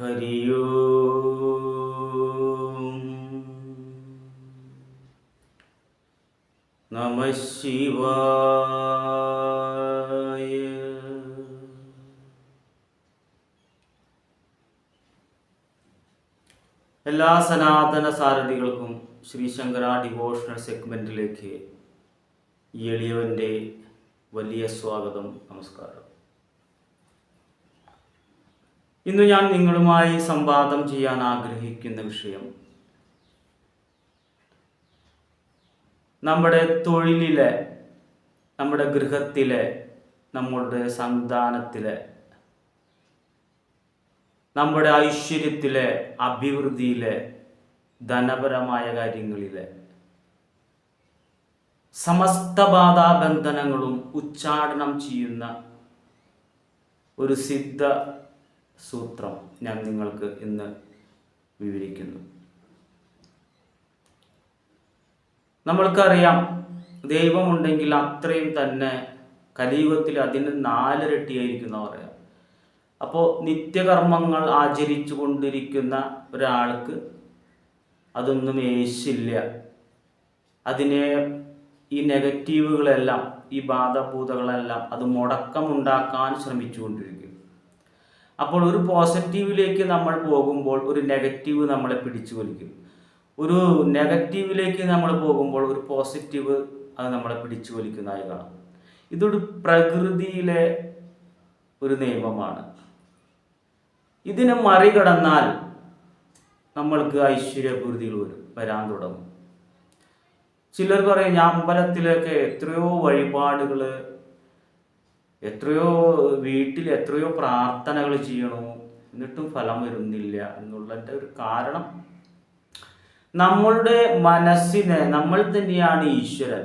ഹരിയോ നമ എല്ലാ സനാതന സാരഥികൾക്കും ശ്രീ ശങ്കര ഡിവോഷണൽ സെഗ്മെന്റിലേക്ക് ഈ വലിയ സ്വാഗതം നമസ്കാരം. ഇന്ന് ഞാൻ നിങ്ങളുമായി സംവാദം ചെയ്യാൻ ആഗ്രഹിക്കുന്ന വിഷയം നമ്മുടെ തൊഴിലിലെ നമ്മുടെ ഗൃഹത്തിലെ നമ്മളുടെ സന്താനത്തിലെ നമ്മുടെ ഐശ്വര്യത്തിലെ അഭിവൃദ്ധിയിലെ ധനപരമായ കാര്യങ്ങളിലെ സമസ്ത ബാധാബന്ധനങ്ങളും ഉച്ചാടനം ചെയ്യുന്ന ഒരു സിദ്ധ സൂത്രം ഞാൻ നിങ്ങൾക്ക് ഇന്ന് വിവരിക്കുന്നു. നമ്മൾക്കറിയാം ദൈവമുണ്ടെങ്കിൽ അത്രയും തന്നെ കലിയുഗത്തിൽ അതിന് നാലിരട്ടിയായിരിക്കുന്ന പറയാം. അപ്പോൾ നിത്യകർമ്മങ്ങൾ ആചരിച്ചു കൊണ്ടിരിക്കുന്ന ഒരാൾക്ക് അതൊന്നും ഏശില്ല. അതിനെ ഈ നെഗറ്റീവുകളെല്ലാം ഈ ബാധഭൂതങ്ങളെല്ലാം അത് മുടക്കമുണ്ടാക്കാൻ ശ്രമിച്ചുകൊണ്ടിരിക്കും അപ്പോൾ ഒരു പോസിറ്റീവിലേക്ക് നമ്മൾ പോകുമ്പോൾ ഒരു നെഗറ്റീവ് നമ്മളെ പിടിച്ചു വലിക്കും ഒരു നെഗറ്റീവിലേക്ക് നമ്മൾ പോകുമ്പോൾ ഒരു പോസിറ്റീവ് അത് നമ്മളെ പിടിച്ചു വലിക്കുന്നതായി കാണാം. ഇതൊരു പ്രകൃതിയിലെ ഒരു നിയമമാണ്. ഇതിനെ മറികടന്നാൽ നമ്മൾക്ക് ഐശ്വര്യപൂർത്തികൾ വരും വരാൻ തുടങ്ങും. ചിലർ പറയും ഞാൻ അമ്പലത്തിലൊക്കെ എത്രയോ വഴിപാടുകൾ എത്രയോ വീട്ടിൽ എത്രയോ പ്രാർത്ഥനകൾ ചെയ്യണു. എന്നിട്ടും ഫലം വരുന്നില്ല എന്നുള്ളതിന്റെ ഒരു കാരണം നമ്മളുടെ മനസ്സിനെ നമ്മൾ തന്നെയാണ് ഈശ്വരൻ.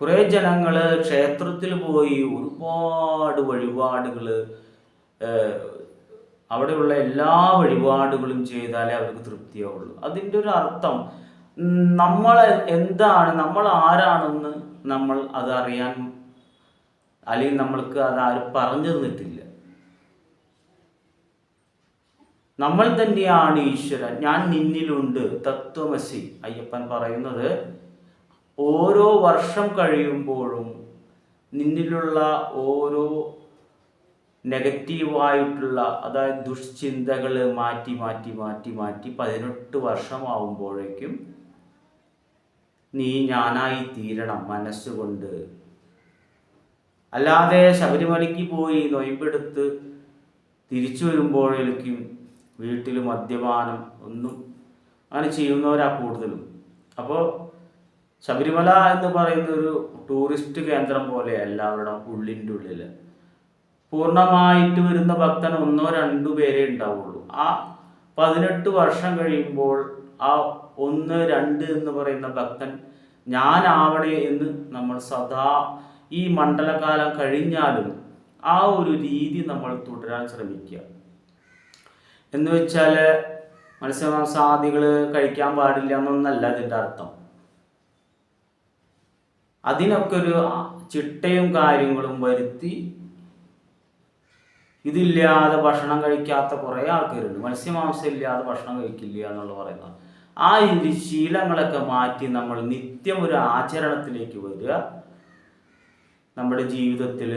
കുറേ ജനങ്ങൾ ക്ഷേത്രത്തിൽ പോയി ഒരുപാട് വഴിപാടുകൾ അവിടെയുള്ള എല്ലാ വഴിപാടുകളും ചെയ്താലേ അവർക്ക് തൃപ്തിയാവുള്ളൂ. അതിന്റെ ഒരു അർത്ഥം നമ്മൾ എന്താണ് നമ്മൾ ആരാണെന്ന് നമ്മൾ അത് അറിയാൻ അല്ലെങ്കിൽ നമ്മൾക്ക് അത് ആരും പറഞ്ഞു തന്നിട്ടില്ല. നമ്മൾ തന്നെയാണ് ഈശ്വരൻ. ഞാൻ നിന്നിലുണ്ട്. തത്വമസി. അയ്യപ്പൻ പറയുന്നത് ഓരോ വർഷം കഴിയുമ്പോഴും നിന്നിലുള്ള ഓരോ നെഗറ്റീവായിട്ടുള്ള അതായത് ദുഷ്ചിന്തകൾ മാറ്റി മാറ്റി മാറ്റി മാറ്റി പതിനെട്ട് വർഷമാവുമ്പോഴേക്കും നീ ഞാനായി തീരണം മനസ്സുകൊണ്ട്. അല്ലാതെ ശബരിമലയ്ക്ക് പോയി നൊയമ്പെടുത്ത് തിരിച്ചു വരുമ്പോഴേക്കും വീട്ടിൽ മദ്യപാനം ഒന്നും അങ്ങനെ ചെയ്യുന്നവരാ കൂടുതലും. അപ്പോൾ ശബരിമല എന്ന് പറയുന്ന ഒരു ടൂറിസ്റ്റ് കേന്ദ്രം പോലെ എല്ലാവരുടെ ഉള്ളിന്റെ ഉള്ളിൽ പൂർണമായിട്ട് വരുന്ന ഭക്തൻ ഒന്നോ രണ്ടു പേരേ ഉണ്ടാവുള്ളൂ. ആ പതിനെട്ട് വർഷം കഴിയുമ്പോൾ ആ ഒന്ന് രണ്ട് എന്ന് പറയുന്ന ഭക്തൻ ഞാനാവണേ എന്ന് നമ്മൾ സദാ ഈ മണ്ഡലകാലം കഴിഞ്ഞാലും ആ ഒരു രീതി നമ്മൾ തുടരാൻ ശ്രമിക്കുക. എന്ന് വെച്ചാൽ മത്സ്യമാംസാദികൾ കഴിക്കാൻ പാടില്ല എന്നൊന്നല്ല അതിന്റെ അർത്ഥം. അതിനൊക്കെ ഒരു ചിട്ടയും കാര്യങ്ങളും വരുത്തി ഇതില്ലാതെ ഭക്ഷണം കഴിക്കാത്ത കുറേ ആൾക്കാരുണ്ട്. മത്സ്യമാംസം ഇല്ലാതെ ഭക്ഷണം കഴിക്കില്ല എന്നുള്ള പറയുന്നത്. ആ ഒരു ശീലങ്ങളൊക്കെ മാറ്റി നമ്മൾ നിത്യം ഒരു ആചരണത്തിലേക്ക് വരിക. നമ്മുടെ ജീവിതത്തിൽ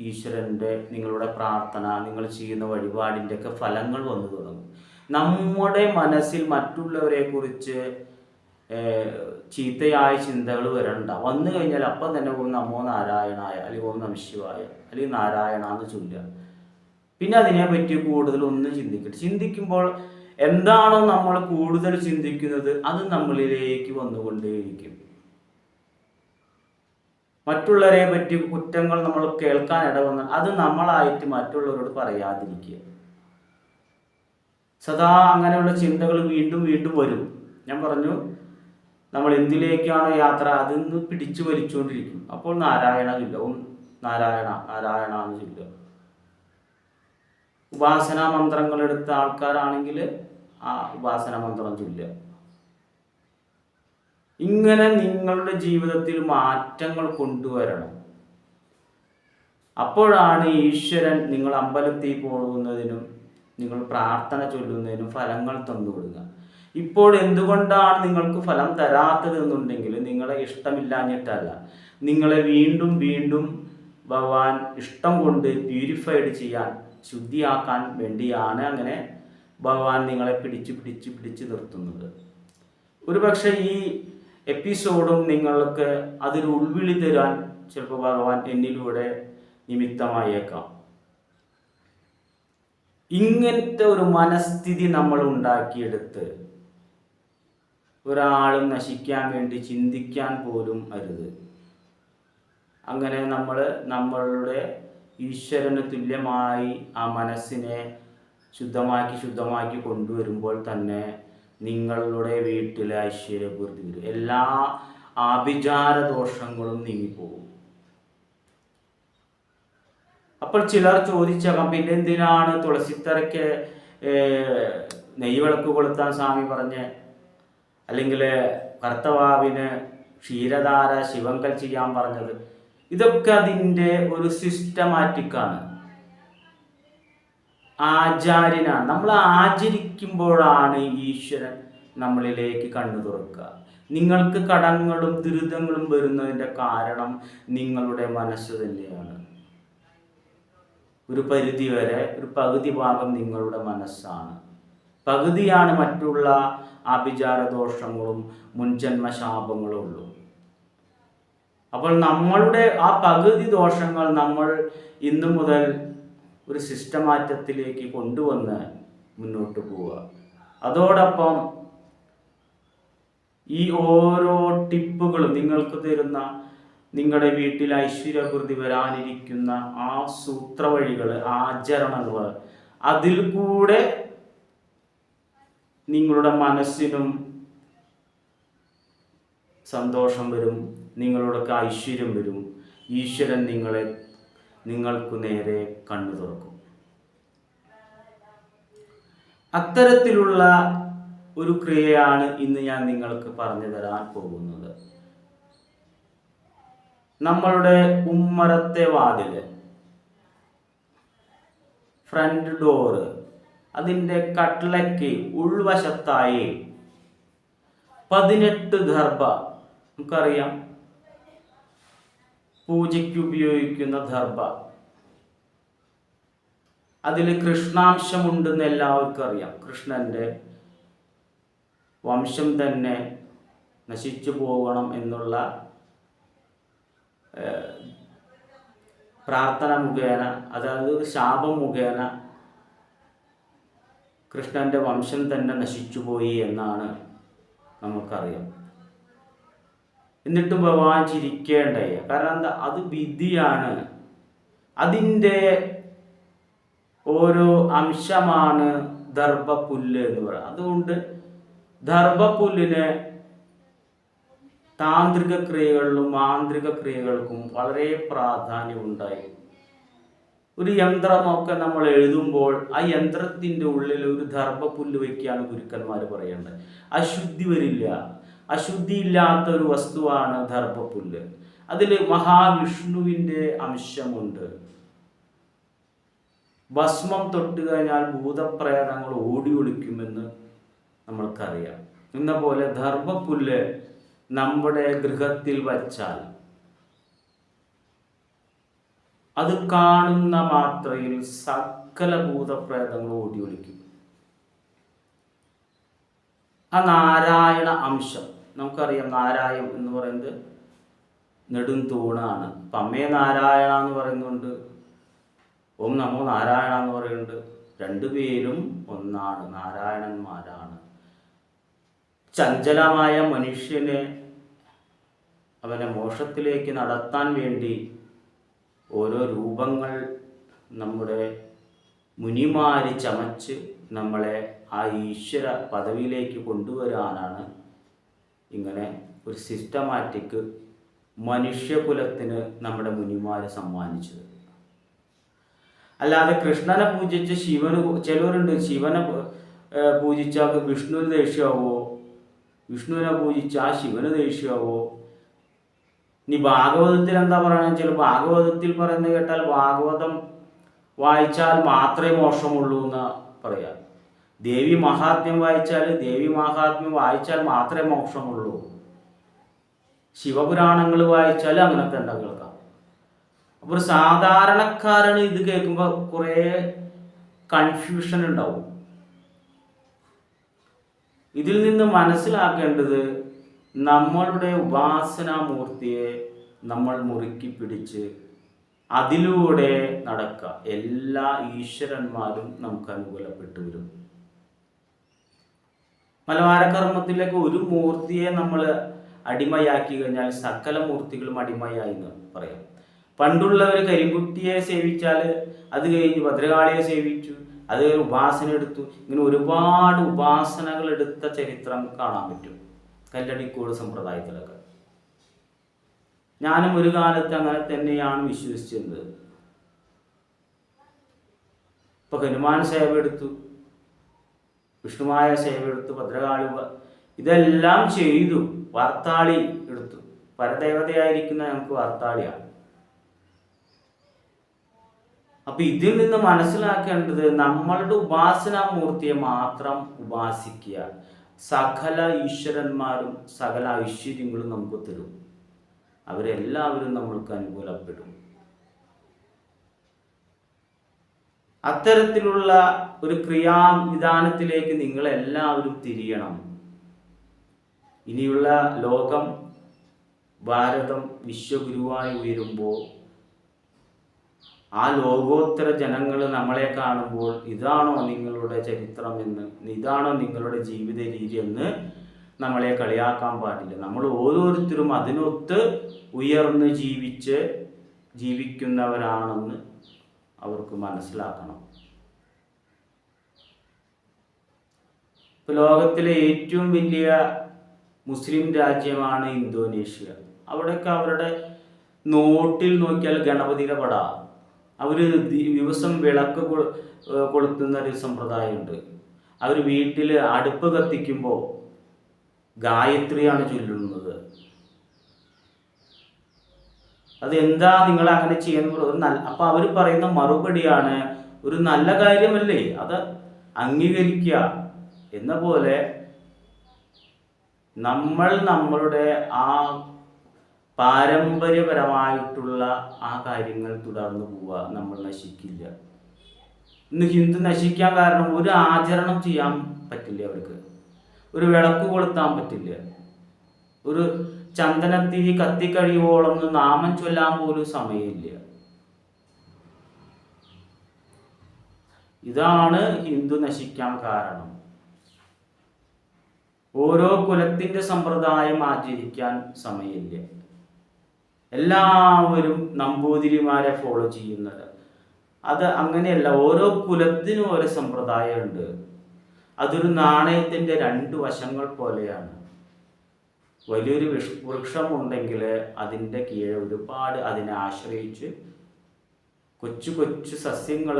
ഈശ്വരന്റെ നിങ്ങളുടെ പ്രാർത്ഥന നിങ്ങൾ ചെയ്യുന്ന വഴിപാടിന്റെ ഒക്കെ ഫലങ്ങൾ വന്നു തുടങ്ങും. നമ്മുടെ മനസ്സിൽ മറ്റുള്ളവരെ കുറിച്ച് ചീത്തയായ ചിന്തകൾ വരണ്ട. വന്നു കഴിഞ്ഞാൽ അപ്പം തന്നെ ഓം നമോ നാരായണായ അല്ലെങ്കിൽ ഓം നമ ശിവായ അല്ലെങ്കിൽ നാരായണ എന്ന് ചൊല്ലുക. പിന്നെ അതിനെപ്പറ്റി കൂടുതൽ ഒന്നും ചിന്തിക്കട്ടെ ചിന്തിക്കുമ്പോൾ എന്താണോ നമ്മൾ കൂടുതൽ ചിന്തിക്കുന്നത് അത് നമ്മളിലേക്ക് വന്നുകൊണ്ടേയിരിക്കും. മറ്റുള്ളവരെ പറ്റി കുറ്റങ്ങൾ നമ്മൾ കേൾക്കാൻ ഇടവന്നാൽ അത് നമ്മളായിട്ട് മറ്റുള്ളവരോട് പറയാതിരിക്കുക. സദാ അങ്ങനെയുള്ള ചിന്തകൾ വീണ്ടും വീണ്ടും വരും. ഞാൻ പറഞ്ഞു നമ്മൾ എന്തിലേക്കാണോ യാത്ര അതിൽ നിന്ന് പിടിച്ചു വലിച്ചുകൊണ്ടിരിക്കും. അപ്പോൾ നാരായണ ചൊല്ലുക ഓം നാരായണ നാരായണ എന്ന് ചില്ല ഉപാസനാ മന്ത്രങ്ങൾ എടുത്ത ആൾക്കാരാണെങ്കിൽ ആ ഉപാസന മന്ത്രം ചൊല്ലുക. ഇങ്ങനെ നിങ്ങളുടെ ജീവിതത്തിൽ മാറ്റങ്ങൾ കൊണ്ടുവരണം. അപ്പോഴാണ് ഈശ്വരൻ നിങ്ങൾ അമ്പലത്തിൽ പോകുന്നതിനും നിങ്ങൾ പ്രാർത്ഥന ചൊല്ലുന്നതിനും ഫലങ്ങൾ തന്നു കൊടുക്കുക ഇപ്പോൾ എന്തുകൊണ്ടാണ് നിങ്ങൾക്ക് ഫലം തരാത്തത് എന്നുണ്ടെങ്കിൽ നിങ്ങളെ ഇഷ്ടമില്ലാഞ്ഞിട്ടല്ല. നിങ്ങളെ വീണ്ടും വീണ്ടും ഭഗവാൻ ഇഷ്ടം കൊണ്ട് പ്യൂരിഫൈഡ് ചെയ്യാൻ ശുദ്ധിയാക്കാൻ വേണ്ടിയാണ് അങ്ങനെ ഭഗവാൻ നിങ്ങളെ പിടിച്ച് പിടിച്ച് പിടിച്ച് നിർത്തുന്നത്. ഒരുപക്ഷെ ഈ എപ്പിസോഡും നിങ്ങൾക്ക് അതൊരു ഉൾവിളി തരാൻ ചിലപ്പോൾ ഭഗവാൻ എന്നിലൂടെ നിമിത്തമായേക്കാം. ഇങ്ങനത്തെ ഒരു മനസ്ഥിതി നമ്മൾ ഉണ്ടാക്കിയെടുത്ത് ഒരാളും നശിക്കാൻ വേണ്ടി ചിന്തിക്കാൻ പോലും അരുത്. അങ്ങനെ നമ്മൾ നമ്മളുടെ ഈശ്വരന് തുല്യമായി ആ മനസ്സിനെ ശുദ്ധമാക്കി ശുദ്ധമാക്കി കൊണ്ടുവരുമ്പോൾ തന്നെ നിങ്ങളുടെ വീട്ടിലെ ഐശ്വര്യപൂർത്തി വരും എല്ലാ ആഭിചാര ദോഷങ്ങളും നീങ്ങിപ്പോകും. അപ്പോൾ ചിലർ ചോദിച്ചേക്കാം പിന്നെ എന്തിനാണ് തുളസിത്തറയ്ക്ക് നെയ്വിളക്ക് കൊളുത്താൻ സ്വാമി പറഞ്ഞ്? അല്ലെങ്കിൽ കർത്തവാവിന് ക്ഷീരധാര ശിവങ്കൽ ചെയ്യാൻ പറഞ്ഞത്? ഇതൊക്കെ അതിന്റെ ഒരു സിസ്റ്റമാറ്റിക്കാണ് ആചാര്യനാണ് നമ്മൾ ആചരിക്കുമ്പോഴാണ് ഈശ്വരൻ നമ്മളിലേക്ക് കണ്ണു തുറക്കുക. നിങ്ങൾക്ക് കടങ്ങളും ദുരിതങ്ങളും വരുന്നതിന്റെ കാരണം നിങ്ങളുടെ മനസ്സ് തന്നെയാണ്. ഒരു പരിധി വരെ ഒരു പകുതി ഭാഗം നിങ്ങളുടെ മനസ്സാണ്. പകുതിയാണ് മറ്റുള്ള ആഭിചാര ദോഷങ്ങളും മുൻജന്മ ശാപങ്ങളും ഉള്ളൂ അപ്പോൾ നമ്മളുടെ ആ പകുതി ദോഷങ്ങൾ നമ്മൾ ഇന്നു മുതൽ ഒരു സിസ്റ്റമാറ്റത്തിലേക്ക് കൊണ്ടുവന്ന് മുന്നോട്ട് പോവുക. അതോടൊപ്പം ഈ ഓരോ ടിപ്പുകളും നിങ്ങൾക്ക് തരുന്ന നിങ്ങളുടെ വീട്ടിൽ ഐശ്വര്യകൃതി വരാനിരിക്കുന്ന ആ സൂത്രവഴികൾ ആചരണങ്ങൾ അതിൽ കൂടെ നിങ്ങളുടെ മനസ്സിനും സന്തോഷം വരും നിങ്ങളുടെ ഐശ്വര്യം വരും. ഈശ്വരൻ നിങ്ങളെ നിങ്ങൾക്കു നേരെ കണ്ണു തുറക്കും. അത്തരത്തിലുള്ള ഒരു ക്രിയയാണ് ഇന്ന് ഞാൻ നിങ്ങൾക്ക് പറഞ്ഞു തരാൻ പോകുന്നത്. നമ്മളുടെ ഉമ്മറത്തെ വാതിൽ ഫ്രണ്ട് ഡോറ് അതിന്റെ കട്ട്ലയ്ക്ക് ഉൾവശത്തായി പതിനെട്ട് ഗർഭ. നമുക്കറിയാം പൂജയ്ക്ക് ഉപയോഗിക്കുന്ന ദർഭ. അതിൽ കൃഷ്ണാംശമുണ്ടെന്ന് എല്ലാവർക്കും അറിയാം. കൃഷ്ണന്റെ വംശം തന്നെ നശിച്ചു പോകണം എന്നുള്ള പ്രാർത്ഥന മുഖേന അതായത് ശാപം മുഖേന കൃഷ്ണന്റെ വംശം തന്നെ നശിച്ചുപോയി എന്നാണ് നമുക്കറിയാം. എന്നിട്ടും ഭഗവാൻ കാരണം എന്താ? അത് വിധിയാണ്. അതിന്റെ ഓരോ അംശമാണ് ദർഭപ്പുല്ല് എന്ന് പറയുന്നത്. അതുകൊണ്ട് ദർഭപ്പുല്ലിന് താന്ത്രിക ക്രിയകളിലും മാന്ത്രിക ക്രിയകൾക്കും വളരെ പ്രാധാന്യമുണ്ടായി. ഒരു യന്ത്രമൊക്കെ നമ്മൾ എഴുതുമ്പോൾ ആ യന്ത്രത്തിന്റെ ഉള്ളിൽ ഒരു ദർഭപ്പുല്ല് വയ്ക്കുകയാണ് ഗുരുക്കന്മാർ പറയേണ്ടത്. അശുദ്ധി വരില്ല. അശുദ്ധിയില്ലാത്ത ഒരു വസ്തുവാണ് ദർഭപ്പുല്ല്. അതിൽ മഹാവിഷ്ണുവിന്റെ അംശമുണ്ട്. ഭസ്മം തൊട്ട് കഴിഞ്ഞാൽ ഭൂതപ്രേതങ്ങൾ ഓടി ഒളിക്കുമെന്ന് നമ്മൾക്കറിയാം. എന്ന പോലെ ധർമ്മപുല്ല് നമ്മുടെ ഗൃഹത്തിൽ വച്ചാൽ അത് കാണുന്ന മാത്രയിൽ സകല ഭൂതപ്രേതങ്ങൾ ഓടി ഒളിക്കും. ആ നാരായണ അംശം. നമുക്കറിയാം നാരായം എന്ന് പറയുന്നത് നെടും തൂണാണ്. അപ്പം അമ്മേ നാരായണ എന്ന് പറയുന്നുണ്ട്. ഓം നമോ നാരായണ എന്ന് പറയുന്നുണ്ട്. രണ്ടുപേരും ഒന്നാണ് നാരായണന്മാരാണ്. ചഞ്ചലമായ മനുഷ്യനെ അവനെ മോക്ഷത്തിലേക്ക് നടത്താൻ വേണ്ടി ഓരോ രൂപങ്ങൾ നമ്മുടെ മുനിമാരി ചമച്ച് നമ്മളെ ആ ഈശ്വര പദവിയിലേക്ക് കൊണ്ടുവരാനാണ് ഇങ്ങനെ ഒരു സിസ്റ്റമാറ്റിക് മനുഷ്യകുലത്തിന് നമ്മുടെ മുനിമാരെ സമ്മാനിച്ചത്. അല്ലാതെ കൃഷ്ണനെ പൂജിച്ച് ശിവന് ചിലവരുണ്ട് ശിവനെ പൂജിച്ചാൽ വിഷ്ണുവിന് ദേഷ്യമാവോ വിഷ്ണുവിനെ പൂജിച്ചാൽ ശിവന് ദേഷ്യമാവോ ഇനി ഭാഗവതത്തിൽ എന്താ പറയുക ചില ഭാഗവതത്തിൽ പറയുന്നത് കേട്ടാൽ ഭാഗവതം വായിച്ചാൽ മാത്രമേ മോക്ഷമുള്ളൂ എന്ന് പറയാം. ദേവി മഹാത്മ്യം വായിച്ചാൽ ദേവി മഹാത്മ്യം വായിച്ചാൽ മാത്രമേ മോക്ഷമുള്ളൂ. ശിവപുരാണങ്ങൾ വായിച്ചാൽ അങ്ങനെ തന്നെ കേൾക്കാം. അപ്പോൾ ഒരു സാധാരണക്കാരന് ഇത് കേൾക്കുമ്പോൾ കുറേ കൺഫ്യൂഷൻ ഉണ്ടാവും. ഇതിൽ നിന്ന് മനസ്സിലാക്കേണ്ടത് നമ്മളുടെ ഉപാസനാമൂർത്തിയെ നമ്മൾ മുറുക്കി പിടിച്ച് അതിലൂടെ നടക്കുക. എല്ലാ ഈശ്വരന്മാരും നമുക്ക് അനുകൂലപ്പെട്ടു വരും. മലവാരകർമ്മത്തിലേക്ക് ഒരു മൂർത്തിയെ നമ്മൾ അടിമയാക്കി കഴിഞ്ഞാൽ സകല മൂർത്തികളും അടിമയായി എന്ന് പറയാം. പണ്ടുള്ളവർ കരിങ്കുട്ടിയെ സേവിച്ചാൽ അത് കഴിഞ്ഞ് ഭദ്രകാളിയെ സേവിച്ചു അത് ഉപാസന എടുത്തു. ഇങ്ങനെ ഒരുപാട് ഉപാസനകൾ എടുത്ത ചരിത്രം കാണാൻ പറ്റും. കല്ലടിക്കോട് സമ്പ്രദായത്തിലൊക്കെ. ഞാനും ഒരു കാലത്ത് അങ്ങനെ തന്നെയാണ് വിശ്വസിച്ചിരുന്നത്. ഇപ്പൊ ഹനുമാൻ സേവ എടുത്തു. വിഷ്ണുമായ സേവ എടുത്തു ഭദ്രകാളി ഇതെല്ലാം ചെയ്തു വാർത്താളി എടുത്തു. പരദേവതയായിരിക്കുന്ന നമുക്ക് വാർത്താളിയാണ്. അപ്പൊ ഇതിൽ നിന്ന് മനസ്സിലാക്കേണ്ടത് നമ്മളുടെ ഉപാസനാ മൂർത്തിയെ മാത്രം ഉപാസിക്കുക. സകല ഈശ്വരന്മാരും സകല ഐശ്വര്യങ്ങളും നമുക്ക് തരും. അവരെല്ലാവരും നമ്മൾക്ക് അനുകൂലപ്പെടും. അത്തരത്തിലുള്ള ഒരു ക്രിയാവിധാനത്തിലേക്ക് നിങ്ങൾ എല്ലാവരും തിരിയണം. ഇനിയുള്ള ലോകം ഭാരതം വിശ്വഗുരുവായി ഉയരുമ്പോൾ ആ ലോകോത്തര ജനങ്ങൾ നമ്മളെ കാണുമ്പോൾ ഇതാണോ നിങ്ങളുടെ ചരിത്രം എന്ന് ഇതാണോ നിങ്ങളുടെ ജീവിത രീതി എന്ന് നമ്മളെ കളിയാക്കാൻ പാടില്ല. നമ്മൾ ഓരോരുത്തരും അതിനൊത്ത് ഉയർന്ന് ജീവിച്ച് ജീവിക്കുന്നവരാണെന്ന് അവർക്ക് മനസ്സിലാക്കണം. ഇപ്പൊ ലോകത്തിലെ ഏറ്റവും വലിയ മുസ്ലിം രാജ്യമാണ് ഇന്തോനേഷ്യ. അവിടെയൊക്കെ അവരുടെ നോട്ടിൽ നോക്കിയാൽ ഗണപതിയുടെ പട. അവർ ദിവസം വിളക്ക് കൊളുത്തുന്ന ഒരു സമ്പ്രദായമുണ്ട്. അവർ വീട്ടിൽ അടുപ്പ് കത്തിക്കുമ്പോൾ ഗായത്രിയാണ് ചൊല്ലുന്നത്. അത് എന്താ നിങ്ങൾ അങ്ങനെ ചെയ്യുന്നത് ഒരു നല്ല അപ്പൊ അവർ പറയുന്ന മറുപടിയാണ് ഒരു നല്ല കാര്യമല്ലേ? അത് അംഗീകരിക്കുക. എന്ന പോലെ നമ്മൾ നമ്മളുടെ ആ പാരമ്പര്യപരമായിട്ടുള്ള ആ കാര്യങ്ങൾ തുടർന്നു പോവുക. നമ്മൾ നശിക്കില്ല. ഇന്ന് ഹിന്ദു നശിക്കാൻ കാരണം ഒരു ആചരണം ചെയ്യാൻ പറ്റില്ല അവർക്ക്. ഒരു വിളക്ക് കൊളുത്താൻ പറ്റില്ല. ഒരു ചന്ദനത്തിരി കത്തിക്കഴിയുവോളം നാമം ചൊല്ലാൻ പോലും സമയമില്ല. ഇതാണ് ഹിന്ദു നശിക്കാൻ കാരണം. ഓരോ കുലത്തിന്റെ സമ്പ്രദായം ആചരിക്കാൻ സമയമില്ല. എല്ലാവരും നമ്പൂതിരിമാരെ ഫോളോ ചെയ്യുന്നത്. അത് അങ്ങനെയല്ല ഓരോ കുലത്തിനും ഓരോ സമ്പ്രദായമുണ്ട്. അതൊരു നാണയത്തിന്റെ രണ്ട് വശങ്ങൾ പോലെയാണ്. വലിയൊരു വിഷ വൃക്ഷമുണ്ടെങ്കിൽ അതിന്റെ കീഴെ ഒരുപാട് അതിനെ ആശ്രയിച്ച് കൊച്ചു കൊച്ചു സസ്യങ്ങൾ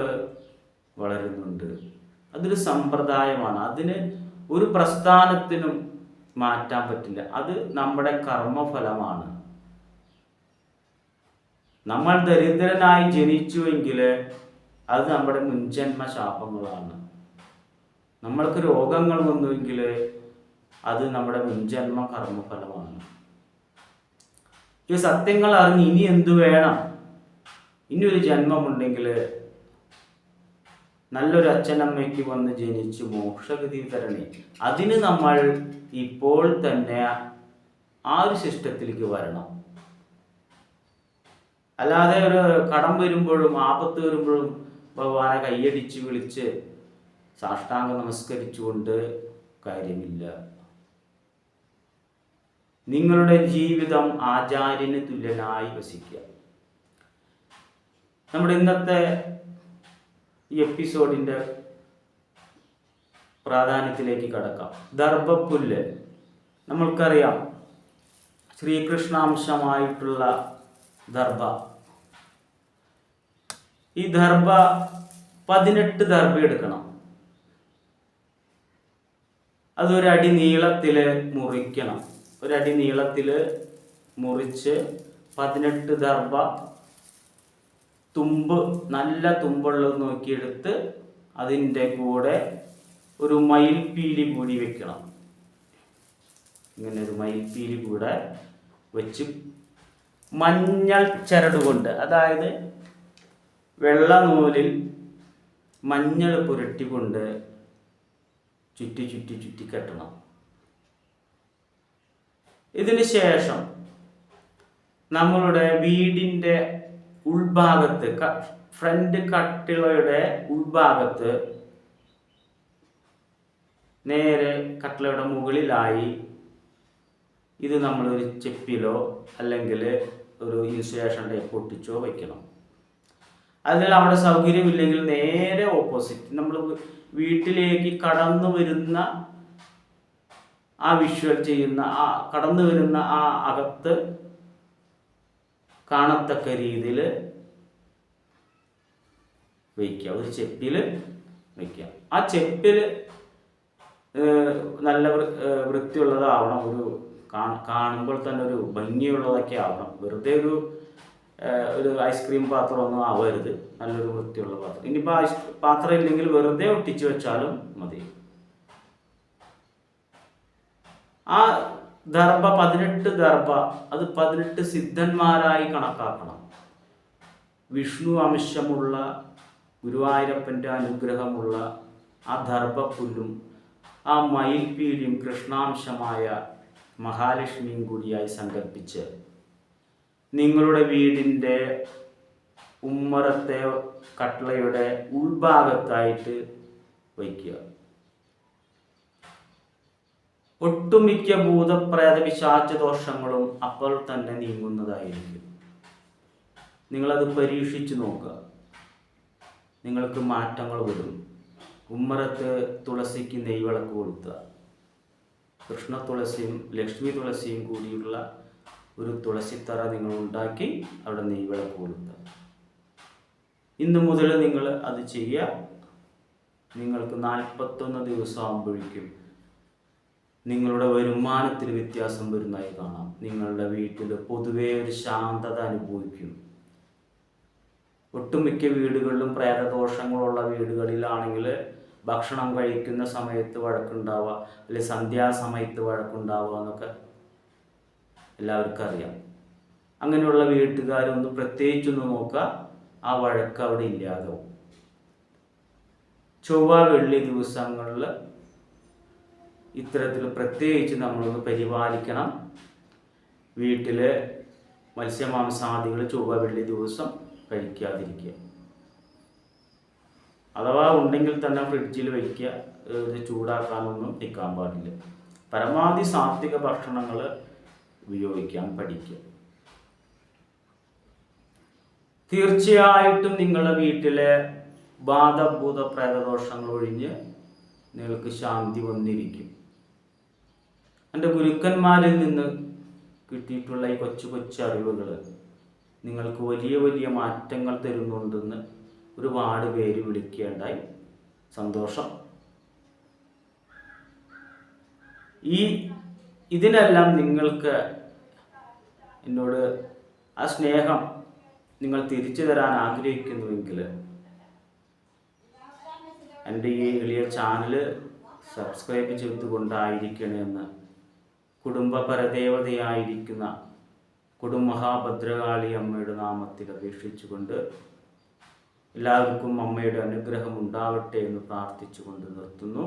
വളരുന്നുണ്ട്. അതൊരു സമ്പ്രദായമാണ്. അതിന് ഒരു പ്രസ്ഥാനത്തിനും മാറ്റാൻ പറ്റില്ല. അത് നമ്മുടെ കർമ്മഫലമാണ്. നമ്മൾ ദരിദ്രനായി ജനിച്ചുവെങ്കിൽ അത് നമ്മുടെ മുൻജന്മ ശാപങ്ങളാണ് നമ്മൾക്ക് രോഗങ്ങൾ വന്നുവെങ്കിൽ അത് നമ്മുടെ മുൻജന്മ കർമ്മഫലമാണ്. ഈ സത്യങ്ങൾ അറിഞ്ഞ് ഇനി എന്തു വേണം? ഇനി ഒരു ജന്മമുണ്ടെങ്കിൽ നല്ലൊരു അച്ഛനമ്മയ്ക്ക് വന്ന് ജനിച്ച് മോക്ഷഗതി തരണേ അതിന് നമ്മൾ ഇപ്പോൾ തന്നെ ആ ഒരു സിസ്റ്റത്തിലേക്ക് വരണം. അല്ലാതെ ഒരു കടം വരുമ്പോഴും ആപത്ത് വരുമ്പോഴും ഭഗവാനെ കൈയടിച്ച് വിളിച്ച് സാഷ്ടാംഗം നമസ്കരിച്ചുകൊണ്ട് കാര്യമില്ല. നിങ്ങളുടെ ജീവിതം ആചാര്യന് തുല്യനായി വസിക്കുക. നമ്മുടെ ഇന്നത്തെ ഈ എപ്പിസോഡിന്റെ പ്രാധാന്യത്തിലേക്ക് കടക്കാം. ദർഭപ്പുല്ല്. നമ്മൾക്കറിയാം ശ്രീകൃഷ്ണാംശമായിട്ടുള്ള ദർഭ. ഈ ദർഭ പതിനെട്ട് ദർഭ എടുക്കണം. അതൊരടി നീളത്തിൽ മുറിക്കണം. ഒരടി നീളത്തിൽ മുറിച്ച് പതിനെട്ട് ദർഭ തുമ്പ് നല്ല തുമ്പുള്ളത് നോക്കിയെടുത്ത് അതിന്റെ കൂടെ ഒരു മയിൽപ്പീലി കൂടി വെക്കണം. ഇങ്ങനെ ഒരു മയിൽപ്പീലി കൂടെ വെച്ച് മഞ്ഞൾ ചരട് കൊണ്ട് അതായത് വെള്ള നൂലിൽ മഞ്ഞൾ പുരട്ടിക്കൊണ്ട് ചുറ്റി ചുറ്റി ചുറ്റി കെട്ടണം. ഇതിന് ശേഷം നമ്മളുടെ വീടിന്റെ ഉൾഭാഗത്ത് ഫ്രണ്ട് കട്ടിളയുടെ ഉൾഭാഗത്ത് നേരെ കട്ടിളയുടെ മുകളിലായി ഇത് നമ്മളൊരു ചെപ്പിലോ അല്ലെങ്കിൽ ഒരു ഇൻസുലേഷൻ ടൈപ്പ് ഒട്ടിച്ചോ വയ്ക്കണം. അതിൽ അവിടെ സൗകര്യമില്ലെങ്കിൽ നേരെ ഓപ്പോസിറ്റ്. നമ്മൾ വീട്ടിലേക്ക് കടന്നു വരുന്ന ആ വിഷ്വൽ ചെയ്യുന്ന ആ കടന്നു വരുന്ന ആ അകത്ത് കാണത്തക്ക രീതിയിൽ വയ്ക്കുക. ഒരു ചെപ്പിൽ വയ്ക്കുക. ആ ചെപ്പിൽ നല്ല വൃത്തിയുള്ളതാവണം. ഒരു കാണുമ്പോൾ തന്നെ ഒരു ഭംഗിയുള്ളതൊക്കെ ആവണം. വെറുതെ ഒരു ഒരു ഐസ്ക്രീം പാത്രമൊന്നും ആവരുത്. നല്ലൊരു വൃത്തിയുള്ള പാത്രം. ഇനിയിപ്പോൾ ഐസ് പാത്രം ഇല്ലെങ്കിൽ വെറുതെ ഒട്ടിച്ചു വെച്ചാലും മതി. ആ ദർഭ പതിനെട്ട് ദർഭ അത് പതിനെട്ട് സിദ്ധന്മാരായി കണക്കാക്കണം. വിഷ്ണു അംശമുള്ള ഗുരുവായൂരപ്പന്റെ അനുഗ്രഹമുള്ള ആ ദർഭപ്പുല്ലും ആ മയിൽപീലിയും കൃഷ്ണാംശമായ മഹാലക്ഷ്മിയും കൂടിയായി സങ്കല്പിച്ച് നിങ്ങളുടെ വീടിന്റെ ഉമ്മറത്തെ കട്ട്ളയുടെ ഉൾഭാഗത്തായിട്ട് വയ്ക്കുക. ഒട്ടുമിക്ക ഭൂതപ്രേത പിശാച്ച ദോഷങ്ങളും അപ്പോൾ തന്നെ നീങ്ങുന്നതായിരിക്കും. നിങ്ങളത് പരീക്ഷിച്ചു നോക്കുക. നിങ്ങൾക്ക് മാറ്റങ്ങൾ വരും. ഉമ്മറത്ത് തുളസിക്ക് നെയ്വിളക്ക് കൊളുത്തുക. കൃഷ്ണ തുളസിയും ലക്ഷ്മി തുളസിയും കൂടിയുള്ള ഒരു തുളസിത്തറ നിങ്ങൾ ഉണ്ടാക്കി അവിടെ നെയ്വിളക്ക് കൊളുത്തുക. ഇന്ന് മുതൽ നിങ്ങൾ അത് ചെയ്യുക. നിങ്ങൾക്ക് നാൽപ്പത്തൊന്ന് ദിവസം ആകുമ്പോഴേക്കും നിങ്ങളുടെ വരുമാനത്തിൽ വ്യത്യാസം വരുന്നതായി കാണാം. നിങ്ങളുടെ വീട്ടിൽ പൊതുവേ ഒരു ശാന്തത അനുഭവിക്കും. ഒട്ടുമിക്ക വീടുകളിലും പ്രേതദോഷങ്ങളുള്ള വീടുകളിലാണെങ്കിൽ ഭക്ഷണം കഴിക്കുന്ന സമയത്ത് വഴക്കുണ്ടാവുക അല്ലെങ്കിൽ സന്ധ്യാസമയത്ത് വഴക്കുണ്ടാവുക എന്നൊക്കെ എല്ലാവർക്കും അറിയാം. അങ്ങനെയുള്ള വീട്ടുകാരൊന്ന് പ്രത്യേകിച്ചൊന്ന് നോക്കുക ആ വഴക്ക് അവിടെ ഇല്ലാതാവും. ചൊവ്വ വെള്ളി ദിവസങ്ങളിൽ ഇത്തരത്തിൽ പ്രത്യേകിച്ച് നമ്മളൊന്ന് പരിപാലിക്കണം. വീട്ടിൽ മത്സ്യമാംസാദികൾ ചൊവ്വ വെള്ളി ദിവസം കഴിക്കാതിരിക്കുക. അഥവാ ഉണ്ടെങ്കിൽ തന്നെ ഫ്രിഡ്ജിൽ വയ്ക്കുക ഇത് ചൂടാക്കാനൊന്നും നിൽക്കാൻ പാടില്ല. പരമാവധി സാത്വിക ഭക്ഷണങ്ങൾ ഉപയോഗിക്കാൻ പഠിക്കുക. തീർച്ചയായിട്ടും നിങ്ങളുടെ വീട്ടിലെ ബാധഭൂത പ്രേതദോഷങ്ങൾ ഒഴിഞ്ഞ് നിങ്ങൾക്ക് ശാന്തി വന്നിരിക്കും. എന്റെ ഗുരുക്കന്മാരിൽ നിന്ന് കിട്ടിയിട്ടുള്ള ഈ കൊച്ചു കൊച്ചു അറിവുകൾ നിങ്ങൾക്ക് വലിയ വലിയ മാറ്റങ്ങൾ തരുന്നുണ്ടെന്ന് ഒരുപാട് പേര് വിളിക്കേണ്ടായി സന്തോഷം. ഈ ഇതിനെല്ലാം നിങ്ങൾക്ക് എന്നോട് ആ സ്നേഹം നിങ്ങൾ തിരിച്ചു തരാൻ ആഗ്രഹിക്കുന്നുവെങ്കിൽ എന്റെ ഈ എളിയ ചാനൽ സബ്സ്ക്രൈബ് ചെയ്തുകൊണ്ടായിരിക്കണമെന്ന് കുടുംബ പരദേവതയായിരിക്കുന്ന കൊടുമഹാഭദ്രകാളി അമ്മയുടെ നാമത്തിൽ അപേക്ഷിച്ചുകൊണ്ട് എല്ലാവർക്കും അമ്മയുടെ അനുഗ്രഹം ഉണ്ടാവട്ടെ എന്ന് പ്രാർത്ഥിച്ചുകൊണ്ട് നിർത്തുന്നു.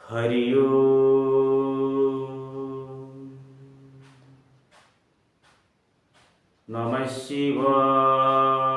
ഹരിയോ. നമ ശിവായ